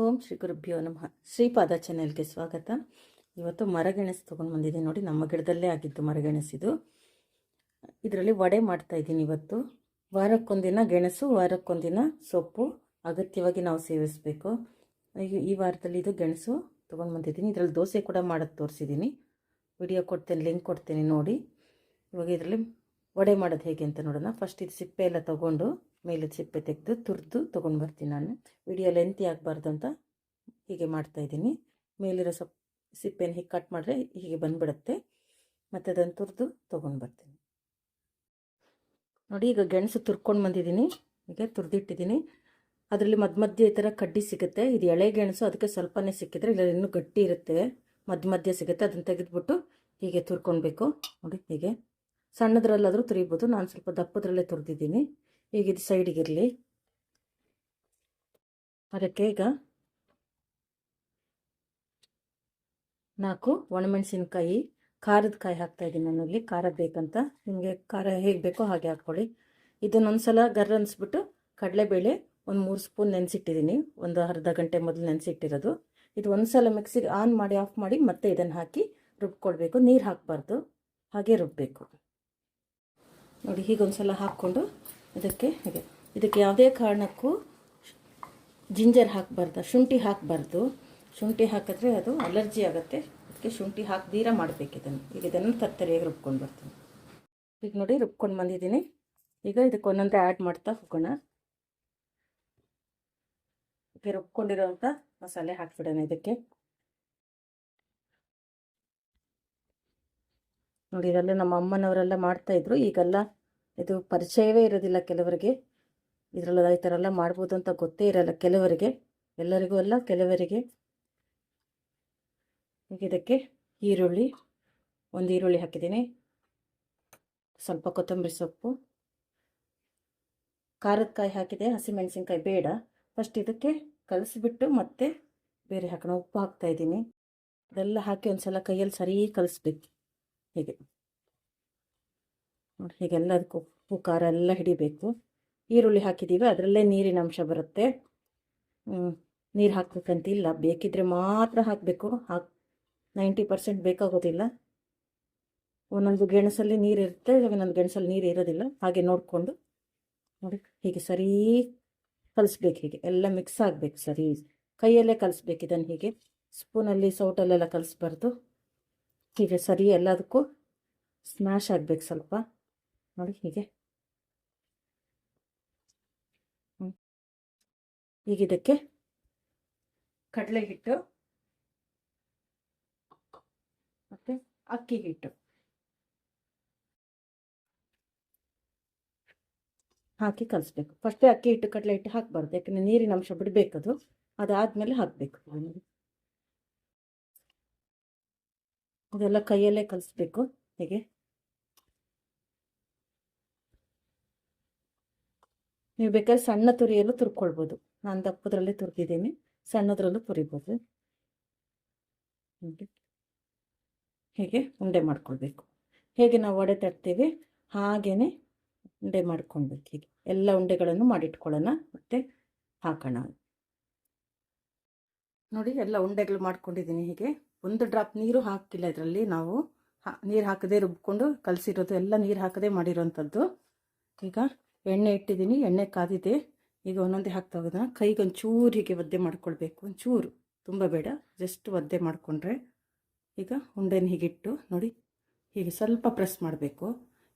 ಓಂ ಶ್ರೀ ಗುರುಭ್ಯೋ ನಮಃ. ಶ್ರೀಪಾದ ಚಾನೆಲ್ಗೆ ಸ್ವಾಗತ. ಇವತ್ತು ಮರಗೆಣಸು ತೊಗೊಂಡು ಬಂದಿದ್ದೀನಿ ನೋಡಿ, ನಮ್ಮ ಗಿಡದಲ್ಲೇ ಆಗಿದ್ದು ಮರಗೆಣಸಿದು ಇದರಲ್ಲಿ ವಡೆ ಮಾಡ್ತಾ ಇದ್ದೀನಿ ಇವತ್ತು. ವಾರಕ್ಕೊಂದಿನ ಗೆಣಸು, ವಾರಕ್ಕೊಂದಿನ ಸೊಪ್ಪು ಅಗತ್ಯವಾಗಿ ನಾವು ಸೇವಿಸಬೇಕು. ಈ- ಈ ವಾರದಲ್ಲಿ ಇದು ಗೆಣಸು ತೊಗೊಂಡು ಬಂದಿದ್ದೀನಿ. ಇದರಲ್ಲಿ ದೋಸೆ ಕೂಡ ಮಾಡೋದು ತೋರಿಸಿದ್ದೀನಿ. ವಿಡಿಯೋ ಕೊಡ್ತೇನೆ, ಲಿಂಕ್ ಕೊಡ್ತೇನೆ ನೋಡಿ. ಇವಾಗ ಇದರಲ್ಲಿ ವಡೆ ಮಾಡೋದು ಹೇಗೆ ಅಂತ ನೋಡೋಣ. ಫಸ್ಟ್ ಇದು ಸಿಪ್ಪೆ ಎಲ್ಲ ತೊಗೊಂಡು ಮೇಲೆ ಸಿಪ್ಪೆ ತೆಗೆದು ತುರಿದು ತೊಗೊಂಡು ಬರ್ತೀನಿ ನಾನು. ವಿಡಿಯೋ ಲೆಂತಿ ಆಗಬಾರ್ದು ಅಂತ ಹೀಗೆ ಮಾಡ್ತಾ ಇದ್ದೀನಿ. ಮೇಲಿರೋ ಸೊಪ್ಪು ಸಿಪ್ಪೆನ ಹೀಗೆ ಕಟ್ ಮಾಡಿದ್ರೆ ಹೀಗೆ ಬಂದುಬಿಡುತ್ತೆ. ಮತ್ತು ಅದನ್ನು ತುರಿದು ತೊಗೊಂಡು ಬರ್ತೀನಿ. ನೋಡಿ ಈಗ ಗೆಣಸು ತುರ್ಕೊಂಡು ಬಂದಿದ್ದೀನಿ. ಹೀಗೆ ತುರಿದಿಟ್ಟಿದ್ದೀನಿ. ಅದರಲ್ಲಿ ಮಧ್ಯ ಮಧ್ಯೆ ಈ ಥರ ಕಡ್ಡಿ ಸಿಗುತ್ತೆ. ಇದು ಎಳೆ ಗೆಣಸು, ಅದಕ್ಕೆ ಸ್ವಲ್ಪನೇ ಸಿಕ್ಕಿದ್ರೆ ಇಲ್ಲ ಇನ್ನೂ ಗಟ್ಟಿ ಇರುತ್ತೆ. ಮಧ್ಯ ಮಧ್ಯೆ ಸಿಗುತ್ತೆ. ಅದನ್ನು ತೆಗೆದುಬಿಟ್ಟು ಹೀಗೆ ತುರ್ಕೊಳ್ಬೇಕು ನೋಡಿ ಹೀಗೆ. ಸಣ್ಣದ್ರಲ್ಲಾದರೂ ತುರಿಬೋದು. ನಾನು ಸ್ವಲ್ಪ ದಪ್ಪದ್ರಲ್ಲೇ ತುರಿದಿದ್ದೀನಿ. ಈಗ ಇದು ಸೈಡಿಗಿರಲಿ ಅದಕ್ಕೆ ಈಗ ನಾಲ್ಕು ಒಣಮೆಣಸಿನ್ಕಾಯಿ, ಖಾರದ ಕಾಯಿ ಹಾಕ್ತಾಯಿದ್ದೀನಿ ನಾನು ಇಲ್ಲಿ. ಖಾರ ಬೇಕಂತ. ನಿಮಗೆ ಖಾರ ಹೇಗೆ ಬೇಕೋ ಹಾಗೆ ಹಾಕ್ಕೊಳ್ಳಿ. ಇದನ್ನೊಂದು ಸಲ ಗರ್ ಅನ್ಸ್ಬಿಟ್ಟು ಕಡಲೆಬೇಳೆ ಒಂದು ಮೂರು ಸ್ಪೂನ್ ನೆನೆಸಿಟ್ಟಿದ್ದೀನಿ. ಒಂದು ಅರ್ಧ ಗಂಟೆ ಮೊದಲು ನೆನೆಸಿಟ್ಟಿರೋದು. ಇದು ಒಂದು ಸಲ ಮಿಕ್ಸಿಗೆ ಆನ್ ಮಾಡಿ, ಆಫ್ ಮಾಡಿ ಮತ್ತೆ ಇದನ್ನು ಹಾಕಿ ರುಬ್ಕೊಳ್ಬೇಕು. ನೀರು ಹಾಕಬಾರ್ದು. ಹಾಗೆ ರುಬ್ಬಬೇಕು ನೋಡಿ ಹೀಗೊಂದು ಸಲ ಹಾಕ್ಕೊಂಡು ಇದಕ್ಕೆ ಹೀಗೆ. ಇದಕ್ಕೆ ಯಾವುದೇ ಕಾರಣಕ್ಕೂ ಜಿಂಜರ್ ಹಾಕಬಾರ್ದು, ಶುಂಠಿ ಹಾಕಬಾರ್ದು. ಶುಂಠಿ ಹಾಕಿದ್ರೆ ಅದು ಅಲರ್ಜಿ ಆಗುತ್ತೆ. ಅದಕ್ಕೆ ಶುಂಠಿ ಹಾಕ್ದೀರ ಮಾಡಬೇಕು ಇದನ್ನು. ಈಗ ಇದನ್ನು ತರ್ತರಿಯಾಗಿ ರುಬ್ಕೊಂಡು ಬರ್ತೀನಿ. ಈಗ ನೋಡಿ, ರುಬ್ಕೊಂಡು ಬಂದಿದ್ದೀನಿ. ಈಗ ಇದಕ್ಕೆ ಒಂದೊಂದೇ ಆ್ಯಡ್ ಮಾಡ್ತಾ ಹೋಗೋಣ. ಈಗ ರುಬ್ಕೊಂಡಿರೋವಂಥ ಮಸಾಲೆ ಹಾಕ್ಬಿಡೋಣ ಇದಕ್ಕೆ. ನೋಡಿ, ಇದೆಲ್ಲ ನಮ್ಮ ಅಮ್ಮನವರೆಲ್ಲ ಮಾಡ್ತಾಯಿದ್ರು ಈಗೆಲ್ಲ ಇದು ಪರಿಚಯವೇ ಇರೋದಿಲ್ಲ ಕೆಲವರಿಗೆ. ಇದರಲ್ಲ ಈ ಥರ ಎಲ್ಲ ಮಾಡ್ಬೋದು ಅಂತ ಗೊತ್ತೇ ಇರಲ್ಲ ಕೆಲವರಿಗೆ. ಎಲ್ಲರಿಗೂ ಅಲ್ಲ, ಕೆಲವರಿಗೆ. ಈಗ ಇದಕ್ಕೆ ಈರುಳ್ಳಿ, ಒಂದು ಈರುಳ್ಳಿ ಹಾಕಿದ್ದೀನಿ. ಸ್ವಲ್ಪ ಕೊತ್ತಂಬರಿ ಸೊಪ್ಪು. ಖಾರದ ಕಾಯಿ ಹಾಕಿದೆ, ಹಸಿಮೆಣಸಿನ್ಕಾಯಿ ಬೇಡ. ಫಸ್ಟ್ ಇದಕ್ಕೆ ಕಲಸಿಬಿಟ್ಟು ಮತ್ತೆ ಬೇರೆ ಹಾಕೋಣ. ಉಪ್ಪು ಹಾಕ್ತಾಯಿದ್ದೀನಿ ಇದೆಲ್ಲ ಹಾಕಿ ಒಂದು ಸಲ ಕೈಯಲ್ಲಿ ಸರಿ ಕಲಿಸ್ಬೇಕು. ಹೀಗೆ. ನೋಡಿ, ಹೀಗೆಲ್ಲ ಅದಕ್ಕೆ ಉಪ್ಪು ಖಾರ ಎಲ್ಲ ಹಿಡಿಬೇಕು. ಈರುಳ್ಳಿ ಹಾಕಿದ್ದೀವಿ, ಅದರಲ್ಲೇ ನೀರಿನ ಅಂಶ ಬರುತ್ತೆ. ನೀರು ಹಾಕ್ಬೇಕಂತಿಲ್ಲ. ಬೇಕಿದ್ರೆ ಮಾತ್ರ ಹಾಕಬೇಕು. ಹಾಕಿ, ನೈಂಟಿ ಪರ್ಸೆಂಟ್ ಬೇಕಾಗೋದಿಲ್ಲ. ಒಂದೊಂದು ಗೆಣಸಲ್ಲಿ ನೀರು ಇರುತ್ತೆ ಒಂದೊಂದು ಗೆಣಸಲ್ಲಿ ನೀರು ಇರೋದಿಲ್ಲ. ಹಾಗೆ ನೋಡಿಕೊಂಡು, ನೋಡಿ, ಹೀಗೆ ಸರಿ ಕಲಿಸ್ಬೇಕು ಹೀಗೆ. ಎಲ್ಲ ಮಿಕ್ಸ್ ಆಗಬೇಕು ಸರಿ. ಕೈಯಲ್ಲೇ ಕಲಿಸ್ಬೇಕು ಇದನ್ನು ಹೀಗೆ. ಸ್ಪೂನಲ್ಲಿ ಸೌಟಲ್ಲೆಲ್ಲ ಕಲಿಸ್ಬಾರ್ದು. ಹೀಗೆ ಸರಿ ಎಲ್ಲದಕ್ಕೂ ಸ್ಮ್ಯಾಶ್ ಆಗಬೇಕು ಸ್ವಲ್ಪ. ನೋಡಿ ಹೀಗೆ ಈಗ ಇದಕ್ಕೆ ಕಡಲೆ ಹಿಟ್ಟು ಮತ್ತು ಅಕ್ಕಿ ಹಿಟ್ಟು ಹಾಕಿ ಕಲಿಸ್ಬೇಕು. ಫಸ್ಟೇ ಅಕ್ಕಿ ಹಿಟ್ಟು, ಕಡಲೆ ಹಿಟ್ಟು ಹಾಕಬಾರ್ದು. ಯಾಕಂದರೆ ನೀರಿನ ಅಂಶ ಬಿಡಬೇಕದು. ಅದಾದಮೇಲೆ ಹಾಕಬೇಕು. ಅದೆಲ್ಲ ಕೈಯಲ್ಲೇ ಕಲಿಸ್ಬೇಕು. ಹೀಗೆ? ನೀವು ಬೇಕಾದ್ರೆ ಸಣ್ಣ ತುರಿಯಲ್ಲೂ ತುರ್ಕೊಳ್ಬೋದು. ನಾನು ದಪ್ಪದ್ರಲ್ಲೇ ತುರಿದಿದ್ದೀನಿ, ಸಣ್ಣದ್ರಲ್ಲೂ ತುರಿಬೋದು. ಹೀಗೆ. ಉಂಡೆ ಮಾಡ್ಕೊಳ್ಬೇಕು. ಹೇಗೆ ನಾವು ವಡೆ ತಟ್ತೀವಿ ಹಾಗೇ ಉಂಡೆ ಮಾಡ್ಕೊಳ್ಬೇಕು ಹೀಗೆ. ಎಲ್ಲ ಉಂಡೆಗಳನ್ನು ಮಾಡಿಟ್ಕೊಳ್ಳೋಣ, ಮತ್ತು ಹಾಕೋಣ. ನೋಡಿ, ಎಲ್ಲ ಉಂಡೆಗಳು ಮಾಡ್ಕೊಂಡಿದ್ದೀನಿ ಹೀಗೆ. ಒಂದು ಡ್ರಾಪ್ ನೀರು ಹಾಕಿಲ್ಲ ಇದರಲ್ಲಿ ನಾವು. ನೀರು ಹಾಕದೆ ರುಬ್ಕೊಂಡು ಕಲಸಿರೋದು, ಎಲ್ಲ ನೀರು ಹಾಕದೆ ಮಾಡಿರೋವಂಥದ್ದು ಈಗ ಎಣ್ಣೆ ಇಟ್ಟಿದ್ದೀನಿ, ಎಣ್ಣೆ ಕಾದಿದೆ. ಈಗ ಒಂದೊಂದೇ ಹಾಕ್ತಾ ಹೋಗೋದನ್ನ ಕೈಗೆ ಒಂಚೂರು ಹೀಗೆ ಒದ್ದೆ ಮಾಡ್ಕೊಳ್ಬೇಕು. ಒಂಚೂರು, ತುಂಬ ಬೇಡ ಜಸ್ಟ್ ಒದ್ದೆ ಮಾಡಿಕೊಂಡ್ರೆ. ಈಗ ಉಂಡೆನ ಹೀಗಿಟ್ಟು ನೋಡಿ, ಹೀಗೆ ಸ್ವಲ್ಪ ಪ್ರೆಸ್ ಮಾಡಬೇಕು.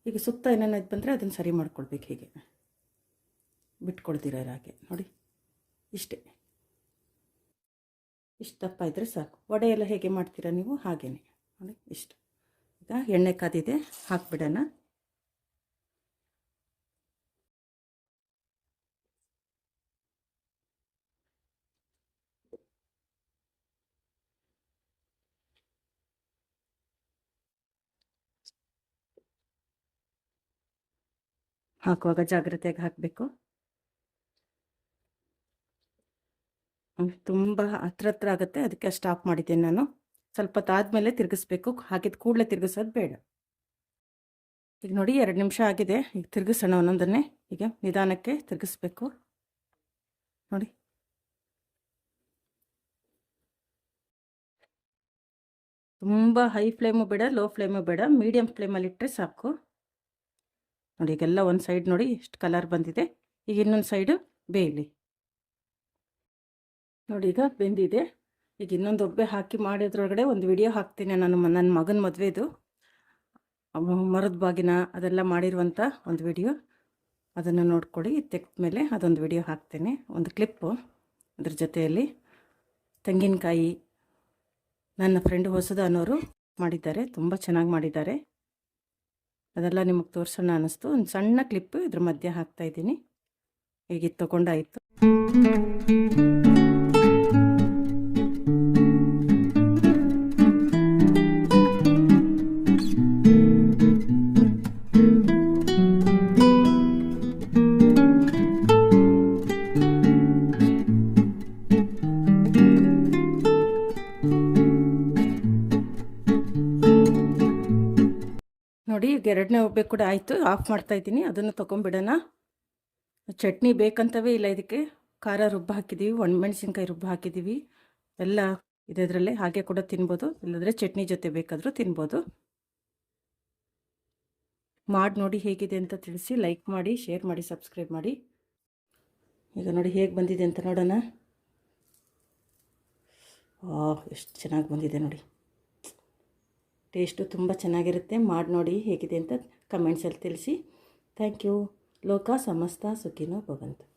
ಈಗ ಸುತ್ತ ಏನೇನಾಯ್ತು ಬಂದರೆ ಅದನ್ನು ಸರಿ ಮಾಡ್ಕೊಳ್ಬೇಕು ಹೀಗೆ. ಬಿಟ್ಕೊಳ್ತೀರ ಹಾಗೆ ನೋಡಿ. ಇಷ್ಟೇ. ಇಷ್ಟು ದಪ್ಪ ಇದ್ದರೆ ಸಾಕು. ವಡೆ ಎಲ್ಲ ಹೇಗೆ ಮಾಡ್ತೀರಾ ನೀವು ಹಾಗೇ ನೋಡಿ, ಇಷ್ಟು. ಈಗ ಎಣ್ಣೆ ಕಾದಿದೆ, ಹಾಕ್ಬಿಡೋಣ. ಹಾಕುವಾಗ ಜಾಗ್ರತೆಯಾಗಿ ಹಾಕಬೇಕು. ತುಂಬ ಹತ್ರ ಹತ್ರ ಆಗುತ್ತೆ, ಅದಕ್ಕೆ ಸ್ಟಾಪ್ ಮಾಡಿದ್ದೀನಿ ನಾನು. ಸ್ವಲ್ಪ ತಾದ್ಮೇಲೆ ತಿರುಗಿಸ್ಬೇಕು ಹಾಕಿದ ಕೂಡಲೇ ತಿರುಗಿಸೋದು ಬೇಡ. ಈಗ ನೋಡಿ, ಎರಡು ನಿಮಿಷ ಆಗಿದೆ, ಈಗ ತಿರುಗಿಸೋಣ ಒಂದೊಂದನ್ನೇ. ಈಗ ನಿಧಾನಕ್ಕೆ ತಿರುಗಿಸ್ಬೇಕು. ನೋಡಿ. ತುಂಬ ಹೈ ಫ್ಲೇಮು ಬೇಡ ಲೋ ಫ್ಲೇಮು ಬೇಡ ಮೀಡಿಯಮ್ ಫ್ಲೇಮಲ್ಲಿ ಇಟ್ಟರೆ ಸಾಕು. ನೋಡಿ, ಈಗೆಲ್ಲ ಒಂದು ಸೈಡ್ ನೋಡಿ ಇಷ್ಟು ಕಲರ್ ಬಂದಿದೆ. ಈಗ ಇನ್ನೊಂದು ಸೈಡು ಬೇಯಲಿ. ನೋಡಿ, ಈಗ ಬೆಂದಿದೆ. ಈಗ ಇನ್ನೊಂದು ಒಬ್ಬೆ ಹಾಕಿ ಮಾಡಿದ್ರೊಳಗಡೆ ಒಂದು ವಿಡಿಯೋ ಹಾಕ್ತೀನಿ ನಾನು ನನ್ನ ಮಗನ ಮದುವೆದು. ಮರದ ಬಾಗಿನ ಅದೆಲ್ಲ ಮಾಡಿರುವಂಥ ಒಂದು ವಿಡಿಯೋ ಅದನ್ನು ನೋಡ್ಕೊಳ್ಳಿ ತೆಗೆದ ಮೇಲೆ ಅದೊಂದು ವಿಡಿಯೋ ಹಾಕ್ತೇನೆ. ಒಂದು ಕ್ಲಿಪ್ಪು ಅದ್ರ ಜೊತೆಯಲ್ಲಿ. ತೆಂಗಿನಕಾಯಿ ನನ್ನ ಫ್ರೆಂಡ್ ಹೊಸದ ಅನ್ನೋರು ಮಾಡಿದ್ದಾರೆ, ತುಂಬ ಚೆನ್ನಾಗಿ ಮಾಡಿದ್ದಾರೆ. ಅದೆಲ್ಲ ನಿಮಗೆ ತೋರಿಸೋಣ ಅನ್ನಿಸ್ತು. ಒಂದು ಸಣ್ಣ ಕ್ಲಿಪ್ಪು ಇದ್ರ ಮಧ್ಯೆ ಹಾಕ್ತಾ ಇದ್ದೀನಿ. ತೊಗೊಂಡಾಯಿತು? ನೋಡಿ, ಈಗ ಎರಡನೇ ಒಬ್ಬೆ ಕೂಡ ಆಯಿತು. ಆಫ್ ಮಾಡ್ತಾ ಇದ್ದೀನಿ. ಅದನ್ನು ತೊಗೊಂಬಿಡೋಣ ಚಟ್ನಿ ಬೇಕಂತವೇ ಇಲ್ಲ ಇದಕ್ಕೆ. ಖಾರ ರುಬ್ಬ ಹಾಕಿದ್ದೀವಿ. ಒಣಮೆಣ್ಸಿನ್ಕಾಯಿ ರುಬ್ಬ ಹಾಕಿದ್ದೀವಿ. ಎಲ್ಲ ಇದರಲ್ಲೇ ಹಾಗೆ ಕೂಡ ತಿನ್ಬೋದು. ಇಲ್ಲದ್ರೆ ಚಟ್ನಿ ಜೊತೆ ಬೇಕಾದರೂ ತಿನ್ಬೋದು. ಮಾಡಿ ನೋಡಿ ಹೇಗಿದೆ ಅಂತ ತಿಳಿಸಿ ಲೈಕ್ ಮಾಡಿ, ಶೇರ್ ಮಾಡಿ, ಸಬ್ಸ್ಕ್ರೈಬ್ ಮಾಡಿ. ಈಗ ನೋಡಿ ಹೇಗೆ ಬಂದಿದೆ ಅಂತ ನೋಡೋಣ. ಎಷ್ಟು ಚೆನ್ನಾಗಿ ಬಂದಿದೆ ನೋಡಿ. ಟೇಸ್ಟು ತುಂಬ ಚೆನ್ನಾಗಿರುತ್ತೆ. ಮಾಡಿ ನೋಡಿ ಹೇಗಿದೆ ಅಂತ ಕಮೆಂಟ್ಸಲ್ಲಿ ತಿಳಿಸಿ. Thank you. ಲೋಕ ಸಮಸ್ತ ಸುಖಿನೋ ಭವಂತು.